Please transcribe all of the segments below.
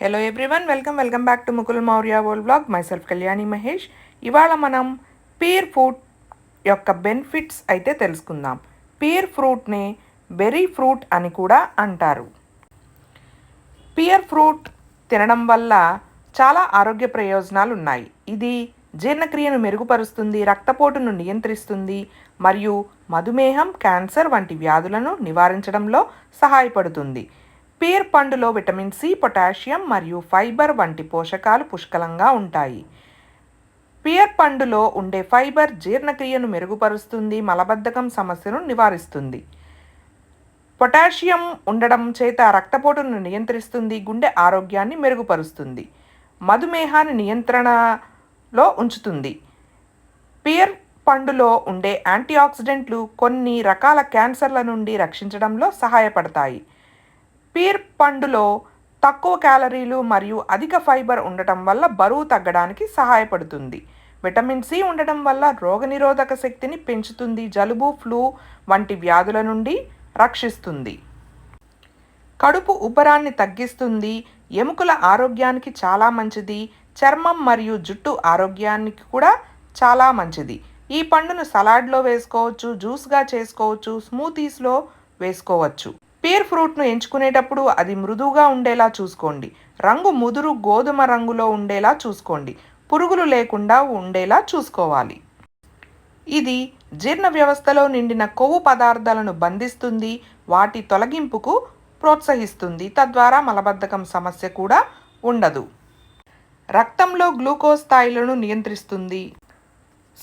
Hello everyone welcome welcome back to Mukul Maurya world blog my self Kalyani Mahesh ఇవాళ మనం peer fruit యొక్క benefits అయితే తెలుసుకుందాం. Peer ఫ్రూట్ని berry fruit అని కూడా అంటారు. పియర్ ఫ్రూట్ తినడం వల్ల చాలా ఆరోగ్య ప్రయోజనాలు ఉన్నాయి. ఇది జీర్ణక్రియను మెరుగుపరుస్తుంది రక్తపోటును నియంత్రిస్తుంది మరియు మధుమేహం క్యాన్సర్ వంటి వ్యాధులను నివారించడంలో సహాయపడుతుంది. పీర్ పండులో విటమిన్ సి పొటాషియం మరియు ఫైబర్ వంటి పోషకాలు పుష్కలంగా ఉంటాయి. పియర్ పండులో ఉండే ఫైబర్ జీర్ణక్రియను మెరుగుపరుస్తుంది మలబద్ధకం సమస్యను నివారిస్తుంది. పొటాషియం ఉండడం చేత రక్తపోటును నియంత్రిస్తుంది గుండె ఆరోగ్యాన్ని మెరుగుపరుస్తుంది మధుమేహాన్ని నియంత్రణలో ఉంచుతుంది. పియర్ పండులో ఉండే యాంటీఆక్సిడెంట్లు కొన్ని రకాల క్యాన్సర్ల నుండి రక్షించడంలో సహాయపడతాయి. పీర్ పండులో తక్కువ క్యాలరీలు మరియు అధిక ఫైబర్ ఉండటం వల్ల బరువు తగ్గడానికి సహాయపడుతుంది. విటమిన్ సి ఉండటం వల్ల రోగనిరోధక శక్తిని పెంచుతుంది జలుబు ఫ్లూ వంటి వ్యాధుల నుండి రక్షిస్తుంది. కడుపు ఉబ్బరాన్ని తగ్గిస్తుంది ఎముకల ఆరోగ్యానికి చాలా మంచిది చర్మం మరియు జుట్టు ఆరోగ్యానికి కూడా చాలా మంచిది. ఈ పండును సలాడ్లో వేసుకోవచ్చు జ్యూస్గా చేసుకోవచ్చు స్మూతీస్లో వేసుకోవచ్చు. పీర్ ఫ్రూట్ను ఎంచుకునేటప్పుడు అది మృదువుగా ఉండేలా చూసుకోండి. రంగు ముదురు గోధుమ రంగులో ఉండేలా చూసుకోండి. పురుగులు లేకుండా ఉండేలా చూసుకోవాలి. ఇది జీర్ణ వ్యవస్థలో నిండిన కొవ్వు పదార్థాలను బంధిస్తుంది వాటి తొలగింపుకు ప్రోత్సహిస్తుంది. తద్వారా మలబద్ధకం సమస్య కూడా ఉండదు. రక్తంలో గ్లూకోజ్ స్థాయిలను నియంత్రిస్తుంది.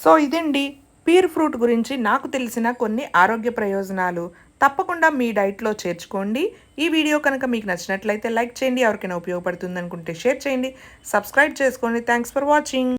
సో ఇదండి. పీర్ ఫ్రూట్ గురించి నాకు తెలిసిన కొన్ని ఆరోగ్య ప్రయోజనాలు. తప్పకుండా మీ డైట్లో చేర్చుకోండి. ఈ వీడియో కనుక మీకు నచ్చినట్లయితే లైక్ చేయండి. ఎవరికైనా ఉపయోగపడుతుంది అనుకుంటే షేర్ చేయండి. సబ్స్క్రైబ్ చేసుకోండి. Thanks for watching